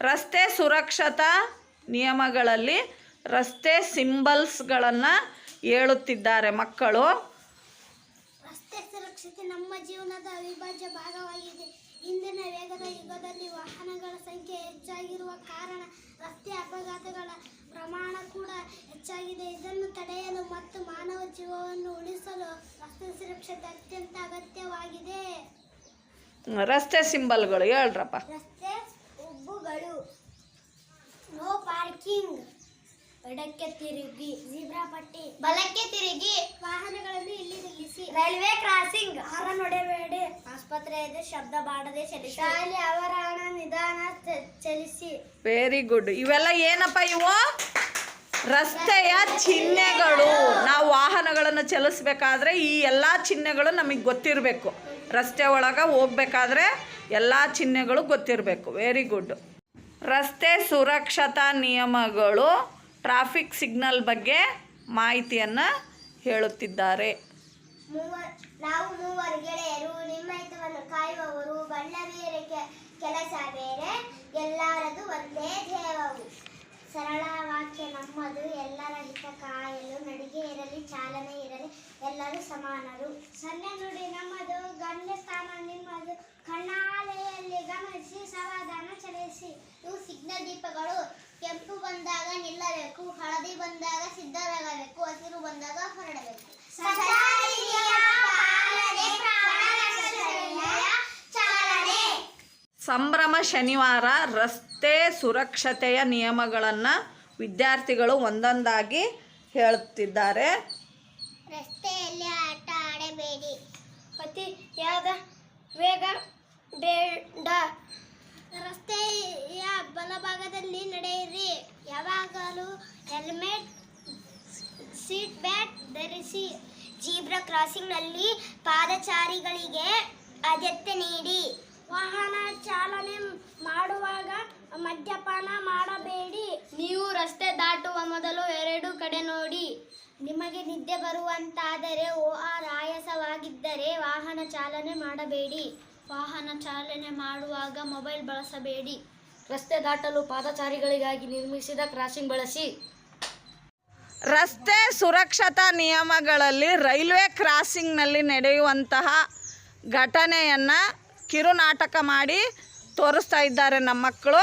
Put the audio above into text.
ರಸ್ತೆ ಸುರಕ್ಷತಾ ನಿಯಮಗಳಲ್ಲಿ ರಸ್ತೆ ಸಿಂಬಲ್ಸ್ಗಳನ್ನು ಹೇಳುತ್ತಿದ್ದಾರೆ ಮಕ್ಕಳು. ರಸ್ತೆ ಸುರಕ್ಷತೆ ನಮ್ಮ ಜೀವನದ ಅವಿಭಾಜ್ಯ ಭಾಗವಾಗಿದೆ. ಇಂದಿನ ವೇಗದ ಯುಗದಲ್ಲಿ ವಾಹನಗಳ ಸಂಖ್ಯೆ ಹೆಚ್ಚಾಗಿರುವ ಕಾರಣ ರಸ್ತೆ ಅಪಘಾತಗಳ ಪ್ರಮಾಣ ಕೂಡ ಹೆಚ್ಚಾಗಿದೆ. ಇದನ್ನು ತಡೆಯಲು ಮತ್ತು ಮಾನವ ಜೀವವನ್ನು ಉಳಿಸಲು ರಸ್ತೆ ಸುರಕ್ಷತೆ ಅತ್ಯಂತ ಅಗತ್ಯವಾಗಿದೆ. ರಸ್ತೆ ಸಿಂಬಲ್ಗಳು ಹೇಳ್ರಪ್ಪ. ಪಾರ್ಕಿಂಗ್. ಎಡಕ್ಕೆ ತಿರುಗಿ. ಜೀಬ್ರಾ ಪಟ್ಟಿ. ಬಲಕ್ಕೆ ತಿರುಗಿ. ವಾಹನಗಳನ್ನು ಇಲ್ಲಿ ನಿಲ್ಲಿಸಿ. Railway crossing. ಹಾರನ್ ಹೊಡೆಬೇಡಿ ಆಸ್ಪತ್ರೆ ಇದೆ ಶಬ್ದ ಬಾಡದೆ ಚಲಿಸಿ. ಶಾಲೆ ಅವರಾಣ ನಿಧಾನ ಚ- ಚಲಿಸಿ. ವೆರಿ ಗುಡ್ ಇವೆಲ್ಲ ಏನಪ್ಪ ಇವು? ರಸ್ತೆಯ ಚಿಹ್ನೆಗಳು. ನಾವು ವಾಹನಗಳನ್ನು ಚಲಿಸ್ಬೇಕಾದ್ರೆ ಈ ಎಲ್ಲ ಚಿಹ್ನೆಗಳು ನಮಗೆ ಗೊತ್ತಿರಬೇಕು. ರಸ್ತೆ ಒಳಗೆ ಹೋಗ್ಬೇಕಾದ್ರೆ ಎಲ್ಲ ಚಿಹ್ನೆಗಳು ಗೊತ್ತಿರಬೇಕು. ವೆರಿ ಗುಡ್ ರಸ್ತೆ ಸುರಕ್ಷತಾ ನಿಯಮಗಳು ಟ್ರಾಫಿಕ್ ಸಿಗ್ನಲ್ ಬಗ್ಗೆ ಮಾಹಿತಿಯನ್ನು ಹೇಳುತ್ತಿದ್ದಾರೆ. ನಾವು ಮೂವರು ಗೆಳೆಯರು, ನಿಮ್ಮ ಹಿತವನ್ನು ಕಾಯುವವರು ಬಣ್ಣ ಕೆಲಸ ಬೇರೆ, ಎಲ್ಲರದು ಒಂದೇ ಧ್ಯೇಯವು. ಸರಳ ವಾಕ್ಯ, ನಮ್ಮದು ಎಲ್ಲರ ಹಿತ ಕಾಯಲು, ನಡಿಗೆ ಇರಲಿ, ಚಾಲನೆ ಇರಲಿ, ಎಲ್ಲರೂ ಸಮಾನರು. ಸನ್ನೆ ನುಡಿ ನಮ್ಮದು ಗಣ್ಯ ಸ್ಥಾನ ನಿಮ್ಮದು ಕಣ್ಣಾಲೆಯಲ್ಲಿ ಗಮನಿಸಿ ಸಮಾಧಾನ ಚಲಿಸಿ ಇವು ಸಿಗ್ನಲ್ ದೀಪಗಳು. ಕೆಂಪು ಬಂದಾಗ ನಿಲ್ಲಬೇಕು ಹಳದಿ ಬಂದಾಗ ಸಿದ್ಧರಾಗಬೇಕು ಹಸಿರು ಬಂದಾಗ ಹೊರಡಬೇಕು. ಸಂಭ್ರಮ ಶನಿವಾರ ರಸ್ತೆ ಸುರಕ್ಷತೆಯ ನಿಯಮಗಳನ್ನು ವಿದ್ಯಾರ್ಥಿಗಳು ಒಂದೊಂದಾಗಿ ಹೇಳುತ್ತಿದ್ದಾರೆ. ರಸ್ತೆಯಲ್ಲಿ ಆಟ ಆಡಬೇಡಿ. ಮತ್ತೆ ವೇಗ ಧರಿಸಿ ಜೀಬ್ರಾ ಕ್ರಾಸಿಂಗ್ನಲ್ಲಿ ಪಾದಚಾರಿಗಳಿಗೆ ಆದ್ಯತೆ ನೀಡಿ. ವಾಹನ ಚಾಲನೆ ಮಾಡುವಾಗ ಮದ್ಯಪಾನ ಮಾಡಬೇಡಿ. ನೀವು ರಸ್ತೆ ದಾಟುವ ಮೊದಲು ಎರಡು ಕಡೆ ನೋಡಿ. ನಿಮಗೆ ನಿದ್ದೆ ಬರುವಂತಾದರೆ ಓ ಆರ್ ಆಯಾಸವಾಗಿದ್ದರೆ ವಾಹನ ಚಾಲನೆ ಮಾಡಬೇಡಿ. ವಾಹನ ಚಾಲನೆ ಮಾಡುವಾಗ ಮೊಬೈಲ್ ಬಳಸಬೇಡಿ. ರಸ್ತೆ ದಾಟಲು ಪಾದಚಾರಿಗಳಿಗಾಗಿ ನಿರ್ಮಿಸಿದ ಕ್ರಾಸಿಂಗ್ ಬಳಸಿ. ರಸ್ತೆ ಸುರಕ್ಷತಾ ನಿಯಮಗಳಲ್ಲಿ ರೈಲ್ವೆ ಕ್ರಾಸಿಂಗ್ನಲ್ಲಿ ನಡೆಯುವಂತಹ ಘಟನೆಯನ್ನು ಕಿರುನಾಟಕ ಮಾಡಿ ತೋರಿಸ್ತಾ ಇದ್ದಾರೆ ನಮ್ಮ ಮಕ್ಕಳು.